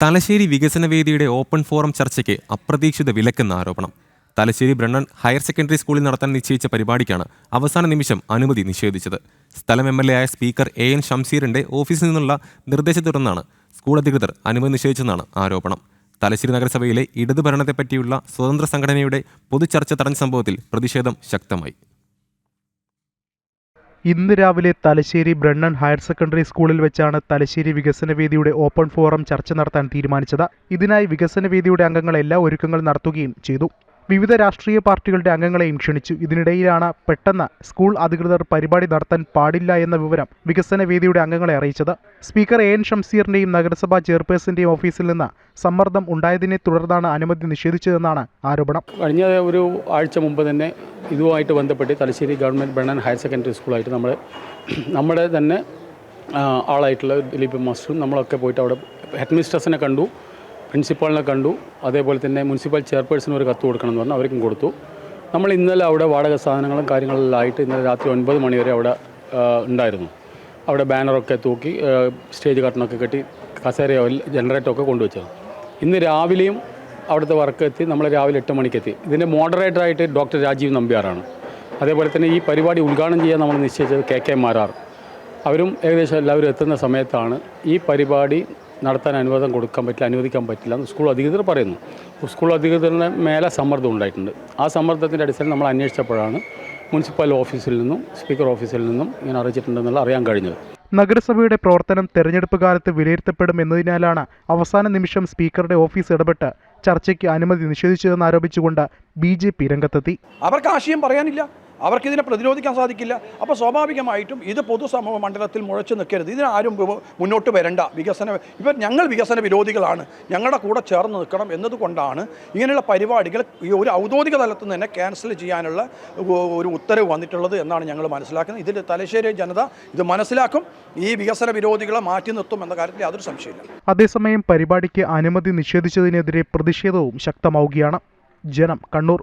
Thalassery വികസനവേദിയുടെ open forum ചർച്ചയ്ക്ക് അപ്രതീക്ഷിത വിലക്കെന്ന ആരോപണം. തലശ്ശേരി ബ്രണ്ണൻ ഹയർ സെക്കൻഡറി സ്കൂളിൽ നടത്താൻ നിശ്ചയിച്ച പരിപാടിക്കാണ് അവസാന നിമിഷം അനുമതി നിഷേധിച്ചത്. സ്ഥലം എം എൽ എ ആയ സ്പീക്കർ എ എൻ ഷംസീറിന്റെ ഓഫീസിൽ നിന്നുള്ള നിർദ്ദേശത്തെ തുടർന്നാണ് സ്കൂൾ അധികൃതർ അനുമതി നിഷേധിച്ചെന്നാണ് ആരോപണം. തലശ്ശേരി നഗരസഭയിലെ ഇടതു ഭരണത്തെപ്പറ്റിയുള്ള സ്വതന്ത്ര സംഘടനയുടെ പൊതുചർച്ച തടഞ്ഞ സംഭവത്തിൽ പ്രതിഷേധം ശക്തമായി. ഇന്ന് രാവിലെ തലശ്ശേരി ബ്രണ്ണൻ ഹയർ സെക്കൻഡറി സ്കൂളിൽ വെച്ചാണ് തലശ്ശേരി വികസന വേദിയുടെ ഓപ്പൺ ഫോറം ചർച്ച നടത്താൻ തീരുമാനിച്ചത്. ഇതിനായി വികസന വേദിയുടെ അംഗങ്ങൾ എല്ലാ ഒരുക്കങ്ങൾ നടത്തുകയും ചെയ്തു. വിവിധ രാഷ്ട്രീയ പാർട്ടികളുടെ അംഗങ്ങളെയും ക്ഷണിച്ചു. ഇതിനിടയിലാണ് പെട്ടെന്ന് സ്കൂൾ അധികൃതർ പരിപാടി നടത്താൻ പാടില്ല എന്ന വിവരം വികസന വേദിയുടെ അംഗങ്ങളെ അറിയിച്ചത്. സ്പീക്കർ എ എൻ ഷംസീറിന്റെയും നഗരസഭാ ചെയർപേഴ്സന്റെയും ഓഫീസിൽ നിന്ന് സമ്മർദ്ദം ഉണ്ടായതിനെ തുടർന്നാണ് അനുമതി നിഷേധിച്ചതെന്നാണ് ആരോപണം. കഴിഞ്ഞ ഒരു ആഴ്ച മുമ്പ് തന്നെ ഇതുമായിട്ട് ബന്ധപ്പെട്ട് Thalassery government Brennen higher secondary സ്കൂളായിട്ട് നമ്മൾ നമ്മുടെ തന്നെ ആളായിട്ടുള്ള ദിലീപ് മാസ്റ്ററും നമ്മളൊക്കെ പോയിട്ട് അവിടെ ഹെഡ് കണ്ടു. പ്രിൻസിപ്പാളിനെ കണ്ടു. അതേപോലെ തന്നെ മുനിസിപ്പൽ ചെയർപേഴ്സണും ഒരു കത്ത് കൊടുക്കണമെന്ന് പറഞ്ഞു അവർക്കും കൊടുത്തു. നമ്മൾ ഇന്നലെ അവിടെ വാടക സാധനങ്ങളും കാര്യങ്ങളെല്ലാം ആയിട്ട് ഇന്നലെ രാത്രി ഒൻപത് മണി വരെ അവിടെ ഉണ്ടായിരുന്നു. അവിടെ ബാനറൊക്കെ തൂക്കി സ്റ്റേജ് കർട്ടനൊക്കെ കെട്ടി കസേരയോ ജനറേറ്ററൊക്കെ കൊണ്ടുവച്ചത്. ഇന്ന് രാവിലെയും അവിടുത്തെ വർക്ക് എത്തി. നമ്മൾ രാവിലെ എട്ട് മണിക്കെത്തി ഇതിന്റെ മോഡറേറ്ററായിട്ട് ഡോക്ടർ രാജീവ് നമ്പ്യാറാണ്. അതേപോലെ തന്നെ ഈ പരിപാടി ഉദ്ഘാടനം ചെയ്യാൻ നമ്മൾ നിശ്ചയിച്ചത് കെ കെ മാരാർ. അവരും ഏകദേശം എല്ലാവരും എത്തുന്ന സമയത്താണ് ഈ പരിപാടി നടത്താൻ അനുവാദം കൊടുക്കാൻ പറ്റില്ല അനുവദിക്കാൻ പറ്റില്ല എന്ന് സ്കൂൾ അധികൃതർ പറയുന്നു. സ്കൂൾ അധികൃതരുടെ മേലെ സമ്മർദ്ദം ഉണ്ടായിട്ടുണ്ട്. ആ സമ്മർദ്ദത്തിന്റെ അടിസ്ഥാനം നമ്മൾ അന്വേഷിച്ചപ്പോഴാണ് മുനിസിപ്പൽ ഓഫീസിൽ നിന്നും സ്പീക്കർ ഓഫീസിൽ നിന്നും ഇങ്ങനെ അറിയിച്ചിട്ടുണ്ടെന്നുള്ള അറിയാൻ കഴിഞ്ഞത്. നഗരസഭയുടെ പ്രവർത്തനം തെരഞ്ഞെടുപ്പ് കാലത്ത് വിലയിരുത്തപ്പെടും എന്നതിനാലാണ് അവസാന നിമിഷം സ്പീക്കറുടെ ഓഫീസ് ഇടപെട്ട് ചർച്ചയ്ക്ക് അനുമതി നിഷേധിച്ചതെന്ന് ആരോപിച്ചുകൊണ്ട് ബി ജെ പി രംഗത്തെത്തി. അവർക്ക് ആശയം പറയാനില്ല. അവർക്ക് ഇതിനെ പ്രതിരോധിക്കാൻ സാധിക്കില്ല. അപ്പോൾ സ്വാഭാവികമായിട്ടും ഇത് പൊതുസമൂഹ മണ്ഡലത്തിൽ മുഴച്ചു നിൽക്കരുത്. ഇതിനാരും മുന്നോട്ട് വരണ്ട വികസന ഇവർ ഞങ്ങൾ വികസന വിരോധികളാണ്. ഞങ്ങളുടെ കൂടെ ചേർന്ന് നിൽക്കണം എന്നതുകൊണ്ടാണ് ഇങ്ങനെയുള്ള പരിപാടികൾ ഈ ഒരു ഔദ്യോഗിക തലത്തിൽ തന്നെ ക്യാൻസൽ ചെയ്യാനുള്ള ഒരു ഉത്തരവ് വന്നിട്ടുള്ളത് എന്നാണ് ഞങ്ങൾ മനസ്സിലാക്കുന്നത്. ഇതിൽ തലശ്ശേരി ജനത ഇത് മനസ്സിലാക്കും. ഈ വികസന വിരോധികളെ മാറ്റി നിർത്തും എന്ന കാര്യത്തിൽ യാതൊരു സംശയമില്ല അതേസമയം പരിപാടിക്ക് അനുമതി നിഷേധിച്ചതിനെതിരെ പ്രതിഷേധവും ശക്തമാവുകയാണ്. ജനം കണ്ണൂർ